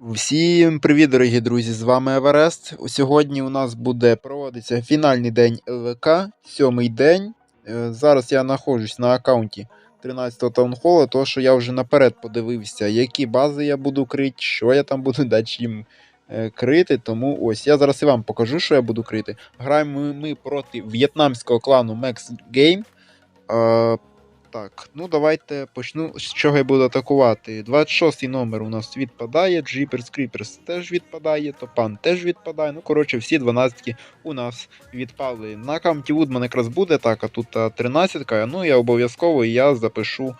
Всім привіт, дорогі друзі! З вами Еверест. Сьогодні у нас буде проводитися фінальний день ЛВК, сьомий день. Е, Зараз я знаходжусь на аккаунті 13-го таунхола, тому що я вже наперед подивився, які бази я буду крити, що я там буду далі їм е, крити. Тому ось я зараз і вам покажу, що я буду крити. Граємо ми проти в'єтнамського клану Max Game. Так, ну давайте почну. З чого я буду атакувати. 26 номер у нас відпадає, Jeepers Creepers теж відпадає, Топан теж відпадає. Ну, коротше, всі 12 у нас відпали. На аккаунті Woodman якраз буде так, а тут 13. Ну я обов'язково я запишу е,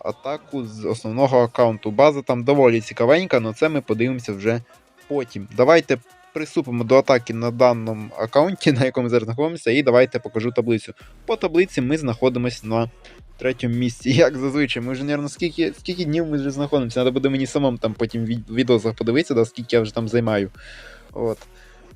атаку з основного аккаунту. База там доволі цікавенька, але це ми подивимося вже потім. Давайте приступимо до атаки на даному аккаунті, на якому зараз знаходимося, і давайте покажу таблицю. По таблиці ми знаходимося на третьому місці. Як зазвичай, ми вже, мабуть, скільки, скільки днів ми вже знаходимося. Треба буде мені самому там потім в відео подивитися, да, скільки я вже там займаю. От.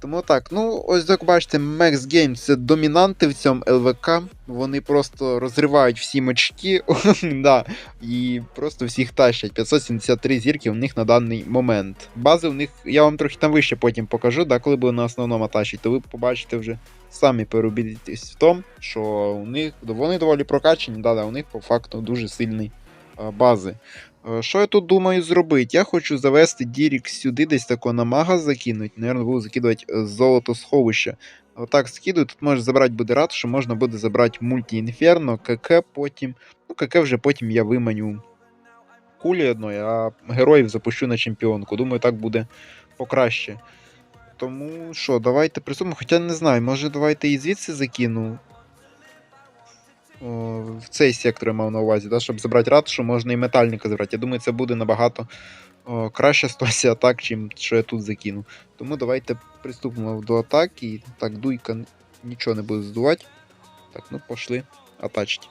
Тому так, ну ось як бачите, Max Games це домінанти в цьому ЛВК. Вони просто розривають всі мочки да, і просто всіх тащать. 573 зірки у них на даний момент. Бази у них, я вам трохи там вище потім покажу, да, коли буде на основному атачі, то ви побачите вже самі переубідитесь в тому, що у них вони доволі прокачені, да, да, у них по факту дуже сильні а, бази. Е, Що я тут думаю зробити? Я хочу завести Дірік сюди, десь тако на мага закинуть. Наверно, буду закидувати е, золото сховище. Отак скидую, тут може забрати буде рад, що можна буде забрати мульті інферно, КК потім. Ну, КК вже потім я виманю кулі одної, а героїв запущу на чемпіонку. Думаю, так буде покраще. Тому що, давайте присумимо, хоча не знаю, може давайте і звідси закину. О, в цей сектор я мав на увазі, да, щоб забрати ратушу, можна і метальника забрати. Я думаю, це буде набагато о, краще ситуація атак, чим що я тут закину. Тому давайте приступимо до атаки. Так, дуйка нічого не буде здувати. Так, ну пошли атачити.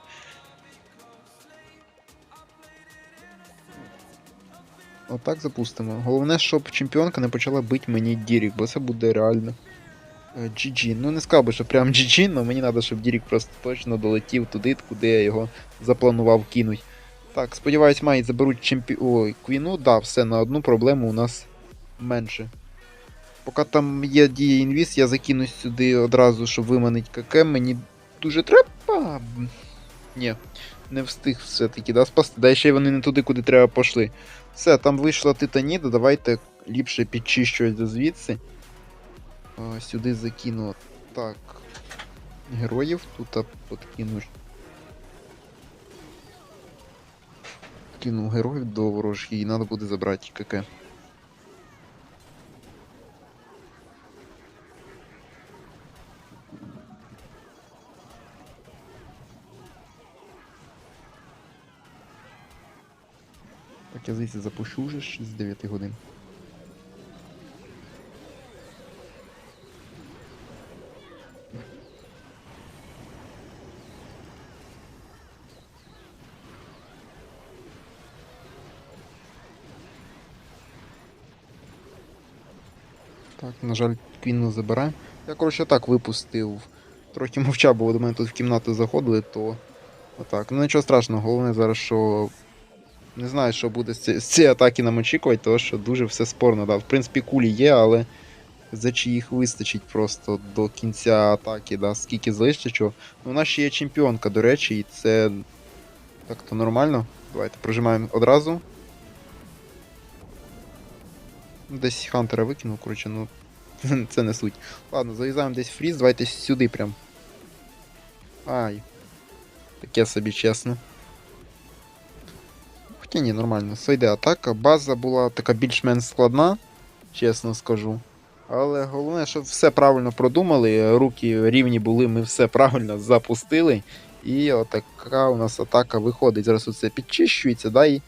Отак запустимо. Головне, щоб чемпіонка не почала бити мені Дірік, бо це буде реально. Е, GG. Ну не сказав би, що прям GG, але мені треба, щоб Дірік просто точно долетів туди, куди я його запланував кинуть. Так, сподіваюсь, мають заберуть чемпі... Ой, Квіну, да, все, на одну проблему у нас менше. Поки там є дія інвіз, я закину сюди одразу, щоб виманить КК. Мені дуже треба. Ні, не встиг все-таки, да, спасти. Да, ще й вони не туди, куди треба пішли. Все, там вийшла титаніда, давайте ліпше підчищувати звідси. А, сюди закину. Так. Героїв тут подкину. Кину героїв до ворожки і треба буде забрати КК. Так, я звідси запущу вже з 9 годин. На жаль, квінну забираємо. Я, коротше, так випустив. Трохи мовчав, бо до мене тут в кімнату заходили, то. Отак. Ну нічого страшного, головне зараз, що. Не знаю, що буде з ці- цієї атаки нам очікувати, тому що дуже все спорно. Да. В принципі, кулі є, але за чи їх вистачить просто до кінця атаки, да, скільки залишиться чого. Ну, у нас ще є чемпіонка, до речі, і це так-то нормально. Давайте прожимаємо одразу. Десь Хантера викинув, коротше, ну. Це не суть. Ладно, залізаємо десь в фріз, давайте сюди прям. Ай. Таке собі чесно. Хоча ні, нормально, сойде атака. База була така більш-менш складна, чесно скажу. Але головне, щоб все правильно продумали, руки рівні були, ми все правильно запустили. І отака у нас атака виходить. Зараз оце підчищується, да, і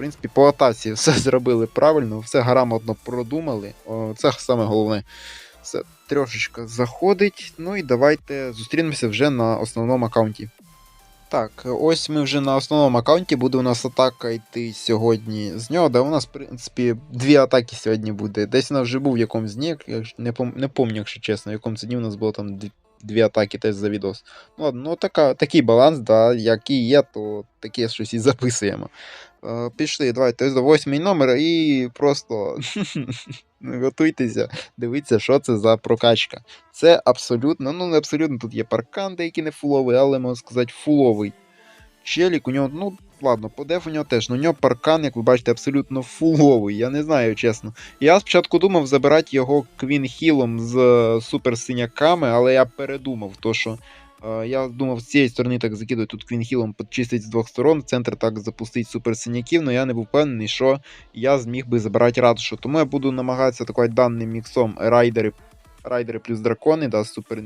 принципі, по атаці все зробили правильно, все грамотно продумали. О, це саме головне. Все трошечка заходить. Ну і давайте зустрінемося вже на основному аккаунті. Так, ось ми вже на основному аккаунті. Буде у нас атака йти сьогодні з нього. Да, у нас, в принципі, дві атаки сьогодні буде. Десь вона вже був в якомусь дні, не, не пам'ятаю, якщо чесно, в якому це дні у нас було там дві атаки теж за відос. Ну, ладно, ну така, такий баланс, да, який є, то таке щось і записуємо. Е, Пішли, давайте до восьмий номер і просто готуйтеся, дивіться, що це за прокачка. Це абсолютно, ну не абсолютно, тут є паркан, деякий не фуловий, але можна сказати, фуловий. Челік, у нього, ну, ладно, по деф у нього теж, ну у нього паркан, як ви бачите, абсолютно фуловий. Я не знаю, чесно. Я спочатку думав забирати його квін-хілом з е, суперсиняками, але я передумав, то що. Е, Я думав, з цієї сторони так закидувати тут квінхілом почистить з двох сторон, в центр так запустить суперсиняків, але я не був впевнений, що я зміг би забирати ратушу. Тому я буду намагатися атакувати даним міксом райдери, райдери плюс дракони, да, з супер,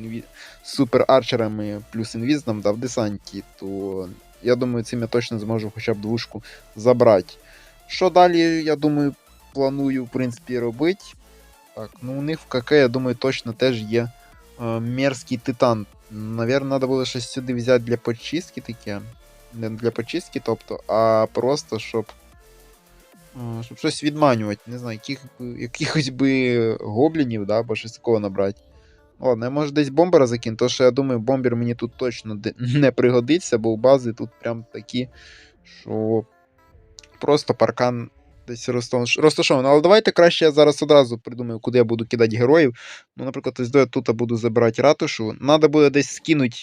супер арчерами плюс інвізном да, в десанті, то я думаю, цим я точно зможу хоча б двушку забрати. Що далі, я думаю, планую, в принципі, робити. Так, ну у них в КК, я думаю, точно теж є е, мерзкий титан. Навірно, треба було щось сюди взяти для почистки таке. Не для почистки, тобто, а просто щоб. Щоб щось відманювати, не знаю, яких, якихось би гоблінів, да, або щось такого набрати. Ну, Ладно, я може десь бомбера закину, то що я думаю, бомбер мені тут точно не пригодиться, бо у бази тут прям такі, що просто паркан десь розташ- розташований. Але давайте краще я зараз одразу придумаю, куди я буду кидати героїв. Ну, наприклад, ось я тут буду забирати ратушу. Надо буде десь скинути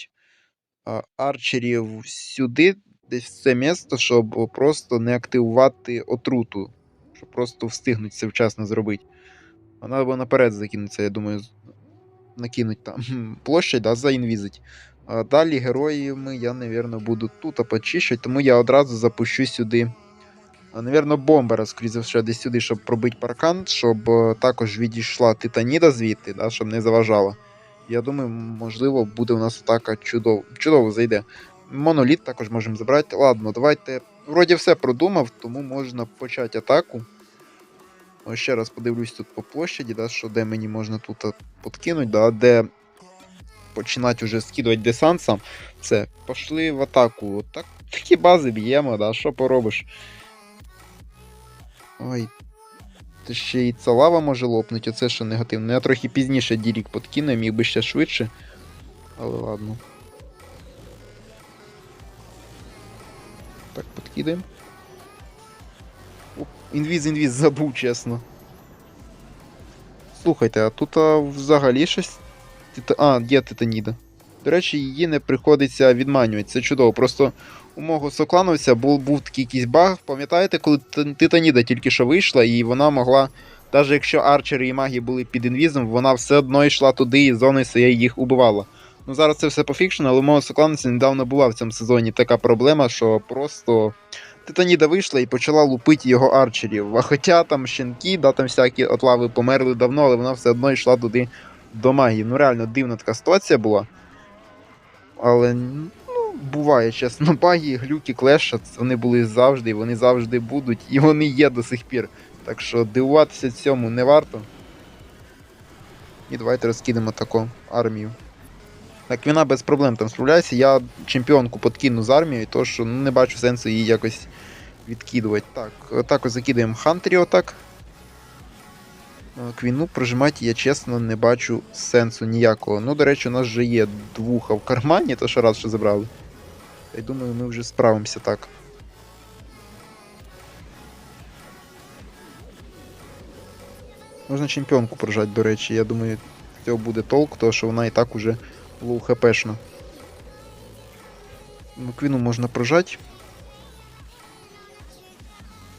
арчерів сюди, десь в це місто, щоб просто не активувати отруту. Щоб просто встигнути це вчасно зробити. А треба було наперед закинутися, я думаю, накинуть там площадь, да, заінвізить. А далі героями я, напевно, буду тут почищати, тому я одразу запущу сюди. Навірно, бомбера, скоріше за десь сюди, щоб пробити паркан, щоб е, також відійшла Титаніда звідти, да, щоб не заважала. Я думаю, можливо, буде у нас атака чудово, чудово зайде. Моноліт також можемо забрати. Ладно, давайте. Вроді все продумав, тому можна почати атаку. Ось ще раз подивлюсь тут по площаді, да, що де мені можна тут а, подкинути, да, де починати вже скидувати десант сам. Все, пішли в атаку. Так, такі бази б'ємо, да, що поробиш. Ой. Та ще і ця лава може лопнути, оце що негативно. Я трохи пізніше дірік подкину, міг би ще швидше. Але ладно. Так, подкидаємо. Оп, Інвіз, інвіз, забув, чесно. Слухайте, а тут а, взагалі щось. А, є титаніда. До речі, її не приходиться відманювати. Це чудово. Просто у мого соклановця був, був такий якийсь баг. Пам'ятаєте, коли Титаніда тільки що вийшла, і вона могла, навіть якщо арчери і маги були під інвізом, вона все одно йшла туди і зоною своєї їх убивала. Ну зараз це все пофікшено, але у мого соклановця недавно була в цьому сезоні така проблема, що просто. Титаніда вийшла і почала лупити його арчерів. А хоча там щенки, да, там всякі от лави померли давно, але вона все одно йшла туди до магії. Ну реально дивна така ситуація була. Але ну, буває, чесно, баги, глюки, клеша, вони були завжди, і вони завжди будуть, і вони є до сих пір. Так що дивуватися цьому не варто. І давайте розкинемо таку армію. Так, вона без проблем там справляється. Я чемпіонку подкину з армією, то що ну, не бачу сенсу її якось відкидувати. Так, отак закидаємо Хантерів отак. Е, Квіну прожимати я чесно не бачу сенсу ніякого. Ну, до речі, у нас вже є двуха в кармані, то що раз що забрали. Й думаю, ми вже справимося так. Можна чемпіонку прожати, до речі. Я думаю, цього буде толк, тому що вона і так уже лоу хпшна. Ну, квіну можна прожати.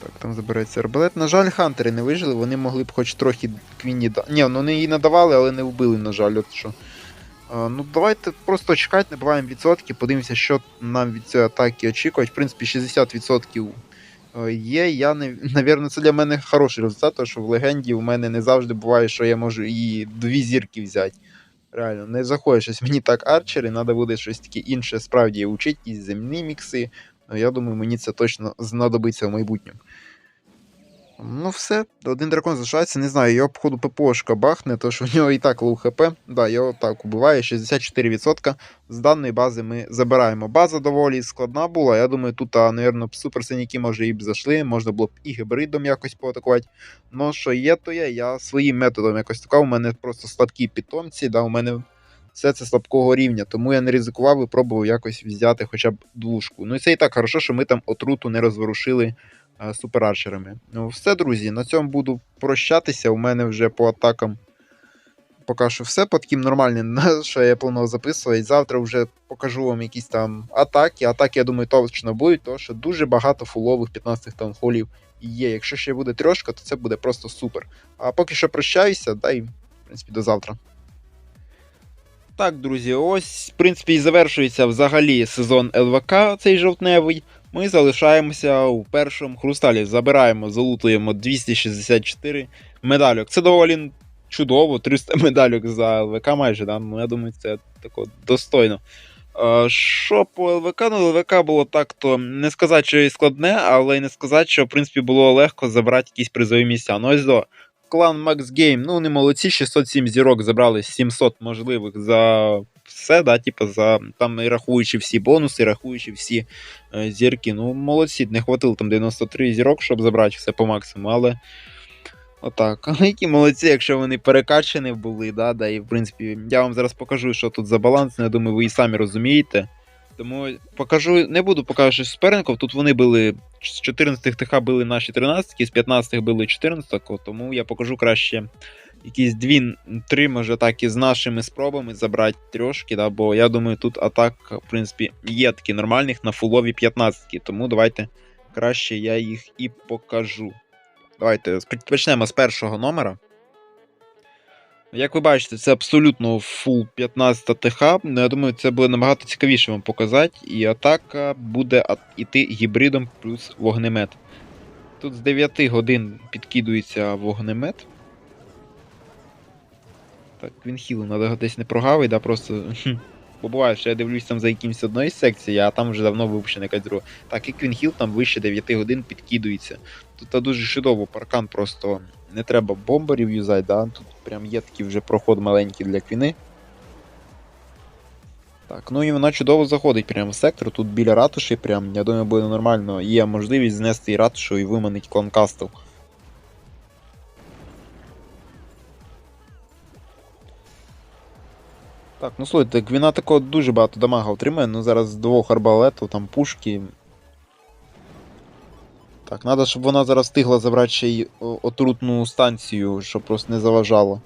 Так, там забирається арбалет. На жаль, хантери не вижили, вони могли б хоч трохи квіні да. Ні, ну вони її надавали, але не вбили, на жаль, от що. А, ну, давайте просто чекати, набиваємо відсотки, подивимося, що нам від цієї атаки очікувати. В принципі, 60% е, є. Я не навірно, це для мене хороший результат, тому що в легенді у мене не завжди буває, що я можу і дві зірки взяти. Реально, не заходить щось мені так арчери, треба буде щось таке інше справді вчити, якісь земні мікси. Я думаю, мені це точно знадобиться в майбутньому. Ну, все, один дракон залишається, не знаю, його, походу, ППОшка бахне, то що в нього і так лоу хп. Да, його так убиває, 64%. З даної бази ми забираємо. База доволі складна була. Я думаю, тут, напевно, суперсиняки, може, і б зайшли, можна було б і гібридом якось поатакувати. Ну, що є, то є. Я своїм методом якось така. У мене просто слабкі питомці, да, у мене все це слабкого рівня, тому я не ризикував і пробував якось взяти хоча б двушку. Ну і це і так хорошо, що ми там отруту не розворушили е, суперарчерами. Ну, все, друзі, на цьому буду прощатися. У мене вже по атакам поки що все по таким нормальним, що я планував записувати. Завтра вже покажу вам якісь там атаки. Атаки, я думаю, точно будуть, тому що дуже багато фулових 15 таунхолів є. Якщо ще буде трьошка, то це буде просто супер. А поки що прощаюся, да і в принципі до завтра. Так, друзі, ось, в принципі, і завершується взагалі сезон ЛВК, цей жовтневий. Ми залишаємося у першому хрусталі. Забираємо, залутуємо 264 медальок. Це доволі чудово, 300 медальок за ЛВК майже, да? ну я думаю, це тако достойно. Що по ЛВК? Ну, ЛВК було так, то не сказати, що і складне, але й не сказати, що в принципі було легко забрати якісь призові місця. Ну ось до. Клан Max Game, ну вони молодці, 607 зірок забрали 700 можливих за все, да, типу, за там і рахуючи всі бонуси, рахуючи всі е, зірки. Ну, молодці, не хватило там 93 зірок, щоб забрати все по максимуму, але. Отак. Які молодці, якщо вони перекачані були, да, да, і в принципі, я вам зараз покажу, що тут за баланс, ну, я думаю, ви і самі розумієте. Тому покажу, не буду показувати суперників. Тут вони були з 14 ТХ били наші 13, з 15 били 14, тому я покажу краще якісь дві-три, може так, із нашими спробами забрати трьошки, да, бо я думаю, тут атак, в принципі, є такі нормальних на фулові 15, тому давайте краще я їх і покажу. Давайте почнемо з першого номера. Як ви бачите, це абсолютно фул 15 ТХ. Ну, я думаю, це буде набагато цікавіше вам показати. І атака буде йти гібридом плюс вогнемет. Тут з 9 годин підкидується вогнемет. Так, він хіл, треба десь не прогавий, да, просто. Бо буває, що я дивлюсь там за якимось одної секції, а там вже давно випущена якась друга. Так, і Квінхіл там вище 9 годин підкидується. Тут дуже чудово, паркан просто не треба бомбарів юзати, да? тут прям є такий вже проход маленький для квіни. Так, ну і вона чудово заходить прямо в сектор. Тут біля ратуші, прям, я думаю, буде нормально. Є можливість знести і ратушу і виманити клан Кастл. Так, ну слухайте, Квіна такого дуже багато дамага отримає, ну зараз з двох арбалетів, там пушки. Так, треба, щоб вона зараз встигла забрати ще й отрутну станцію, щоб просто не заважало.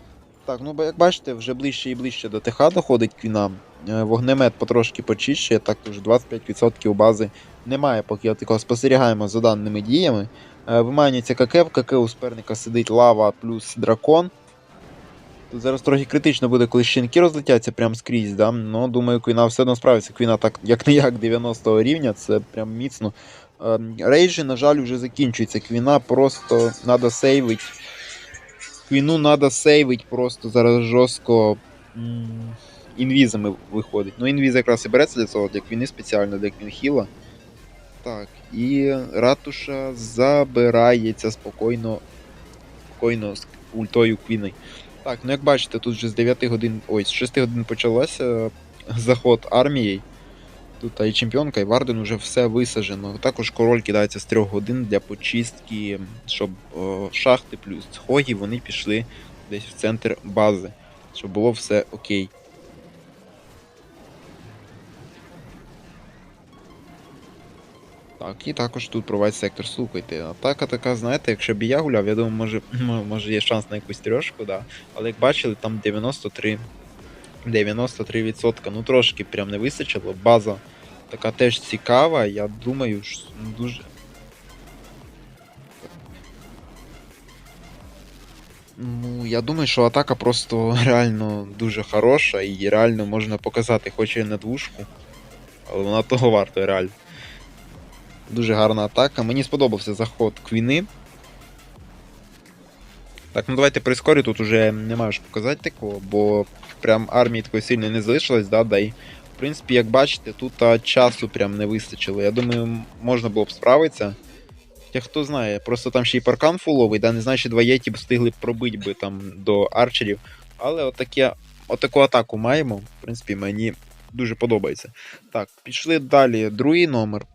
Так, ну як бачите, вже ближче і ближче до ТХ доходить Квіна. Е, вогнемет потрошки почищує, так вже 25% бази немає, поки такого спостерігаємо за даними діями. Е, виманюється КК, в КК у суперника сидить лава плюс дракон. Тут зараз трохи критично буде, коли щенки розлетяться прямо скрізь, да? Ну, думаю, Квіна все одно справиться. Квіна так як не як 90 рівня, це прям міцно. Рейджі, на жаль, вже закінчується. Квіна просто треба сейвить. Квіну треба сейвить просто зараз жорстко інвізами виходить. Ну, інвіз якраз і береться для цього, для квіни спеціально, для квінхіла. Так, і ратуша забирається спокійно спокійно з ультою квіни. Так, ну як бачите, тут вже з 9 годин, ой, з 6 годин почалося заход армії. Тут і чемпіонка, і Варден вже все висаджено. Також король кидається з 3 годин для почистки, щоб о, шахти плюс хогі вони пішли десь в центр бази, щоб було все окей. Так, і також тут провайд сектор, слухайте. Атака така, знаєте, якщо б я гуляв, я думаю, може може є шанс на якусь трьошку, да. Але як бачили, там 93. 93%. Ну трошки прям не вистачило. База така теж цікава, я думаю, що дуже. Ну, я думаю, що атака просто реально дуже хороша і реально можна показати, хоч і на двушку, але вона того варта реально. Дуже гарна атака. Мені сподобався заход Квіни. Так, ну давайте прискорю, тут уже немає що показати такого, бо прям армії такої сильної не залишилось, да, да і в принципі, як бачите, тут а, часу прям не вистачило. Я думаю, можна було б справитися. Хоча хто знає, просто там ще й паркан фуловий, да, не знаю, чи два єті б встигли пробити би там до арчерів. Але отаке, отаку атаку маємо. В принципі, мені дуже подобається. Так, пішли далі. Другий номер.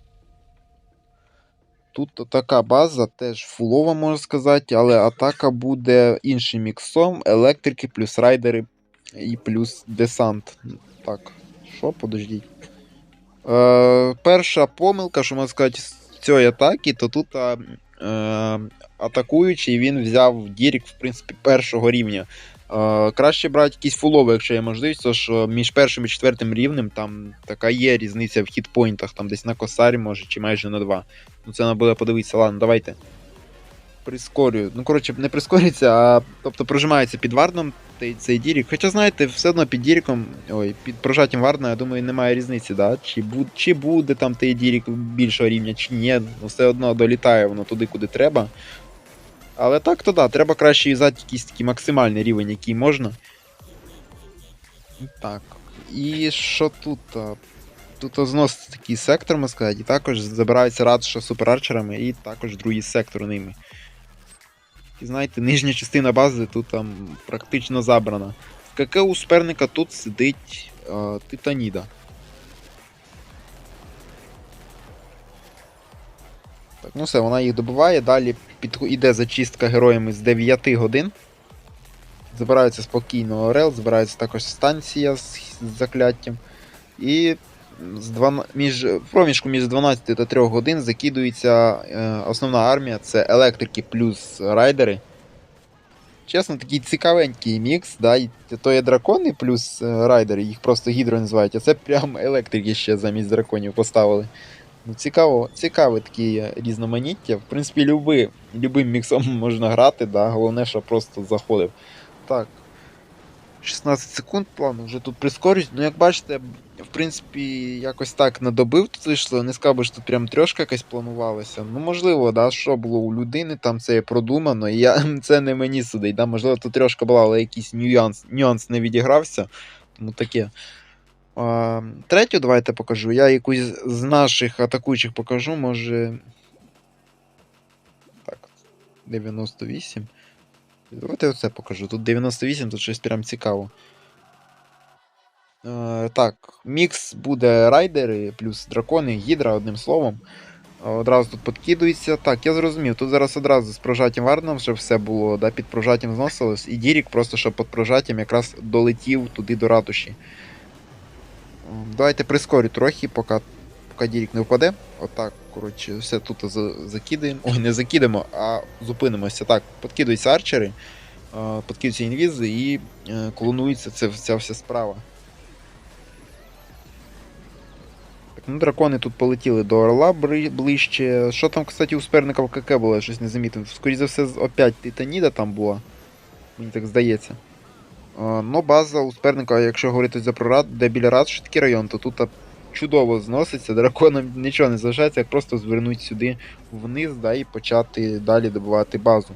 Тут така база, теж фулова, можна сказати, але атака буде іншим міксом, електрики, плюс райдери і плюс десант. Так, що, подождіть. Е, Перша помилка, що можна сказати, з цієї атаки, то тут е, атакуючий, він взяв Дірік, в принципі, першого рівня. Е, краще брати якийсь фуловий, якщо є можливість, то що між першим і четвертим рівнем там така є різниця в хітпойнтах, там десь на косарі може, чи майже на два. Ну це треба буде подивитися. Ладно, давайте. Прискорюю. Ну, коротше, не прискорюється, а тобто прожимається під вардом цей, дірік. Хоча, знаєте, все одно під діріком, ой, під прожаттям варна, я думаю, немає різниці, да? Чи, бу, чи буде там той дірік більшого рівня, чи ні. Ну, все одно долітає воно туди, куди треба. Але так, то да, треба краще юзати якийсь такий максимальний рівень, який можна. Так. І що тут? Тут зноситься такий сектор, можна сказати, і також забирається ратуша суперарчерами, і також другий сектор ними. І знаєте, нижня частина бази тут там практично забрана. В КК у суперника тут сидить е, Титаніда. Так, ну все, вона їх добиває. Далі під... іде зачистка героями з 9 годин. Збирається спокійно Орел, збирається також станція з, з закляттям. І з 2, між, проміжку між 12 та 3 годин закидується е, основна армія це електрики плюс райдери. Чесно, такий цікавенький мікс, да, то є дракони плюс е, райдери, їх просто гідро називають, а це прям електрики ще замість драконів поставили. Ну, цікаво, цікаве такі різноманіття. В принципі, люби, любим міксом можна грати, да, головне, що просто заходив. Так. 16 секунд плану, вже тут прискорюсь. Ну, як бачите, в принципі, якось так надобив тут вийшло. Не би, що тут прям трьошка якась планувалася. Ну, можливо, да, що було у людини, там це є продумано. І я, це не мені судить. Да? Можливо, тут трьошка була, але якийсь нюанс, нюанс не відігрався. Тому таке. А, третю давайте покажу. Я якусь з наших атакуючих покажу, може. Так. 98. Давайте оце покажу. Тут 98, тут щось прям цікаво. Е, так, мікс буде райдери плюс дракони, гідра, одним словом. Е, Одразу тут підкидується. Так, я зрозумів. Тут зараз одразу з прожаттям варном, щоб все було, да, під прожаттям зносилось. І Дірік просто щоб під прожаттям якраз долетів туди до ратуші. Давайте прискорю трохи, поки, поки Дірік не впаде. Отак, коротше, все тут закидаємо. Ой, не закидаємо, а зупинимося. Так, підкидуються арчери, підкидуються інвізи і е, клонується це, ця вся справа. Так, ну дракони тут полетіли до орла ближче. Що там, кстати, у суперника в КК було, щось не замітив. Скоріше за все, опять Титаніда там була. Мені так здається. Ну, база у суперника, якщо говорити за прорад, де біля рад, що такий район, то тут чудово зноситься, драконам нічого не залишається, як просто звернути сюди вниз, да, і почати далі добивати базу.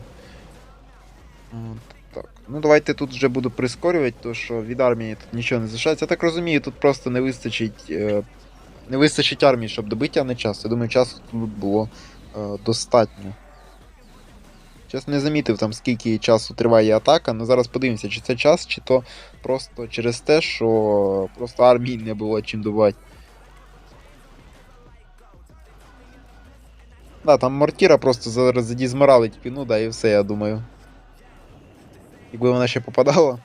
От, так. Ну, давайте тут вже буду прискорювати, то що від армії тут нічого не залишається. Я так розумію, тут просто не вистачить. Е, не вистачить армії, щоб добити, а не часу. Я думаю, часу тут було е, достатньо. Чесно, не замітив там, скільки часу триває атака, але зараз подивимося, чи це час, чи то просто через те, що просто армії не було чим добувати. Да, там мортіра просто зараз задізморалить ну да, і все, я думаю. Якби вона ще попадала.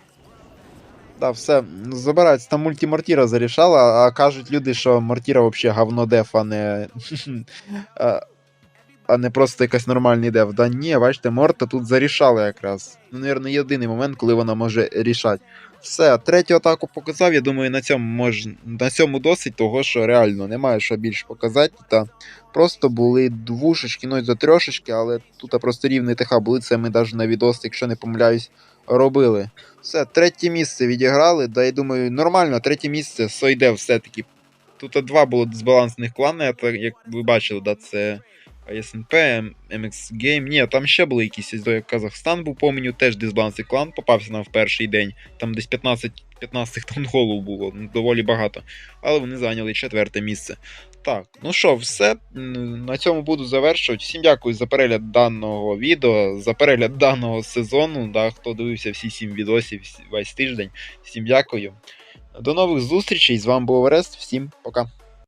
Да, все, ну, забирається, там мультимортіра зарішала, а кажуть люди, що мортіра взагалі говно деф, а не. а, не просто якась нормальний деф. Да ні, бачите, морта тут зарішала якраз. Ну, навірно, єдиний момент, коли вона може рішати. Все, третю атаку показав. Я думаю, на цьому мож... на цьому досить того, що реально немає що більше показати. Та просто були двушечки, ну і за трьошечки, але тут просто рівний ТХ були. Це ми навіть на відос, якщо не помиляюсь, робили. Все, третє місце відіграли. Да, я думаю, нормально, третє місце сойде все-таки. Тут два було дисбалансних клани, як ви бачили, да, це СНП, MX Game. Ні, там ще були якісь, як Казахстан був, помню, теж дисбалансний клан попався нам в перший день. Там десь 15 15 таунголов було, ну, доволі багато. Але вони зайняли четверте місце. Так, ну що, все. На цьому буду завершувати. Всім дякую за перегляд даного відео, за перегляд даного сезону. Да, хто дивився всі 7 відосів весь тиждень. Всім дякую. До нових зустрічей. З вами був Орест. Всім пока.